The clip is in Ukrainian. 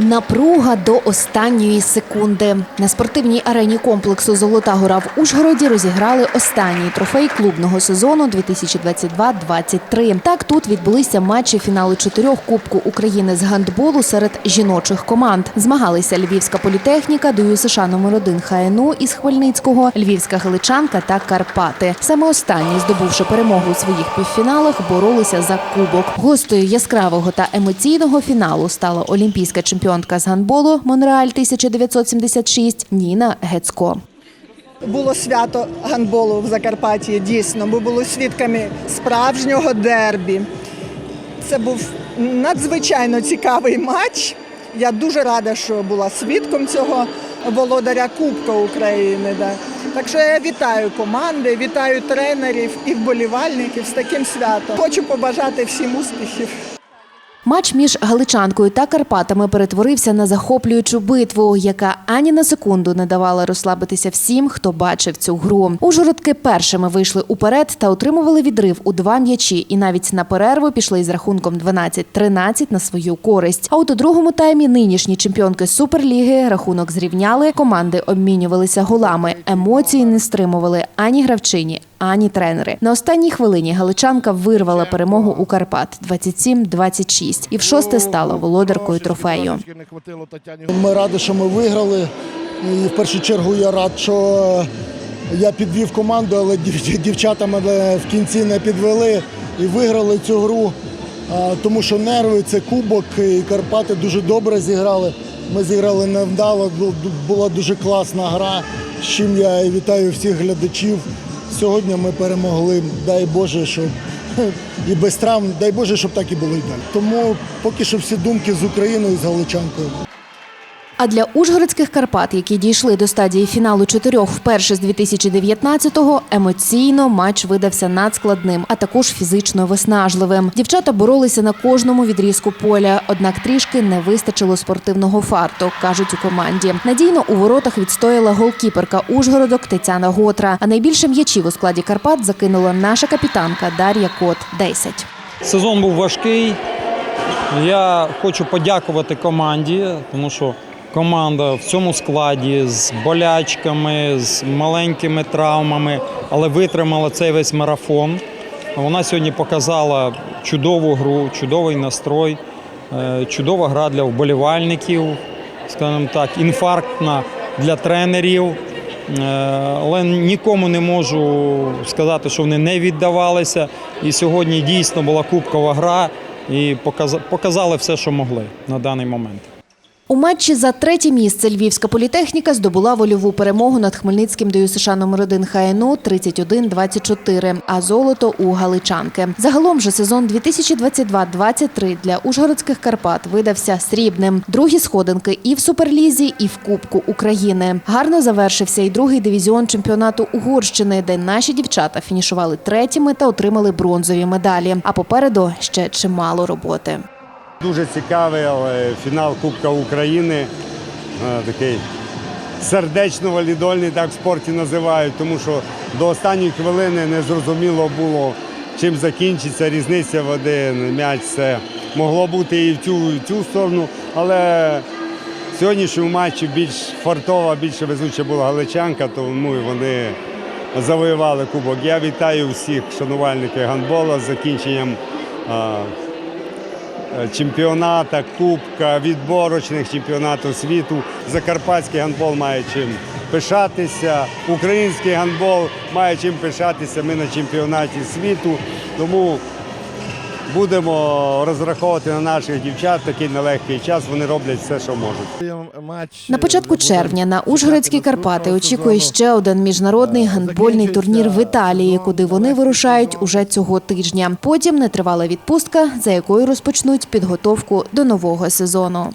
Напруга до останньої секунди. На спортивній арені комплексу Золота гора в Ужгороді розіграли останній трофей клубного сезону 2022-23. Так тут відбулися матчі фіналу чотирьох Кубку України з гандболу серед жіночих команд. Змагалися Львівська політехніка, ДЮСШ США номер 1 ХНУ із Хмельницького, Львівська Галичанка та Карпати. Саме останні, здобувши перемогу у своїх півфіналах, боролися за кубок. Гостею яскравого та емоційного фіналу стала олімпійська чемпіонка з гандболу Монреаль 1976 Ніна Гецько. Було свято гандболу в Закарпатті, дійсно. Ми були свідками справжнього дербі. Це був надзвичайно цікавий матч. Я дуже рада, що була свідком цього володаря Кубка України. Так що я вітаю команди, вітаю тренерів і вболівальників з таким святом. Хочу побажати всім успіхів. Матч між Галичанкою та Карпатами перетворився на захоплюючу битву, яка ані на секунду не давала розслабитися всім, хто бачив цю гру. Ужгородки першими вийшли уперед та отримували відрив у два м'ячі, і навіть на перерву пішли із рахунком 12-13 на свою користь. А от у другому таймі нинішні чемпіонки Суперліги рахунок зрівняли. Команди обмінювалися голами. Емоції не стримували ані гравчині, ані тренери. На останній хвилині галичанка вирвала перемогу у Карпат 27-26 і в шосте стала володаркою трофею. Ми раді, що ми виграли. І в першу чергу я рад, що я підвів команду, але дівчата мене в кінці не підвели і виграли цю гру. Тому що нерви це кубок, і Карпати дуже добре зіграли. Ми зіграли невдало, бу- була дуже класна гра, з чим я вітаю всіх глядачів. Сьогодні ми перемогли. Дай Боже, щоб і без травм, дай Боже, щоб так і було і далі. Тому поки що всі думки з Україною, з Галичанкою. А для ужгородських Карпат, які дійшли до стадії фіналу чотирьох вперше з 2019-го, емоційно матч видався надскладним, а також фізично виснажливим. Дівчата боролися на кожному відрізку поля, однак трішки не вистачило спортивного фарту, кажуть у команді. Надійно у воротах відстояла голкіперка Ужгородок Тетяна Готра. А найбільше м'ячів у складі Карпат закинула наша капітанка Дар'я Кот 10. Сезон був важкий. Я хочу подякувати команді, тому що команда в цьому складі з болячками, з маленькими травмами, але витримала цей весь марафон. Вона сьогодні показала чудову гру, чудовий настрой, е, чудова гра для вболівальників, скажімо так, інфарктна для тренерів. Е, Але нікому не можу сказати, що вони не віддавалися. І сьогодні дійсно була кубкова гра і показали все, що могли на даний момент. У матчі за третє місце Львівська політехніка здобула вольову перемогу над Хмельницьким ДЮСШ номер 1 ХНУ 31-24, а золото у Галичанки. Загалом же сезон 2022-23 для Ужгородських Карпат видався срібним. Другі сходинки і в Суперлізі, і в Кубку України. Гарно завершився і другий дивізіон чемпіонату Угорщини, де наші дівчата фінішували третіми та отримали бронзові медалі. А попереду ще чимало роботи. Дуже цікавий але фінал Кубка України. Е, Такий сердечно-валідольний, так в спорті називають, тому що до останньої хвилини не зрозуміло було, чим закінчиться різниця в один м'яч. Це могло бути і в цю, і в цю сторону, але в сьогоднішньому матчі більш фартова, більше везуча була галичанка, тому вони завоювали кубок. Я вітаю всіх шанувальників гандбола з закінченням. Е, чемпіоната, кубка, відборочних чемпіонатів світу. Закарпатський гандбол має чим пишатися. Український гандбол має чим пишатися. Ми на чемпіонаті світу. Тому будемо розраховувати на наших дівчат такий нелегкий час. Вони роблять все, що можуть. На початку червня на Ужгородські Карпати очікує ще один міжнародний гандбольний турнір в Італії, куди вони вирушають уже цього тижня. Потім нетривала відпустка, за якою розпочнуть підготовку до нового сезону.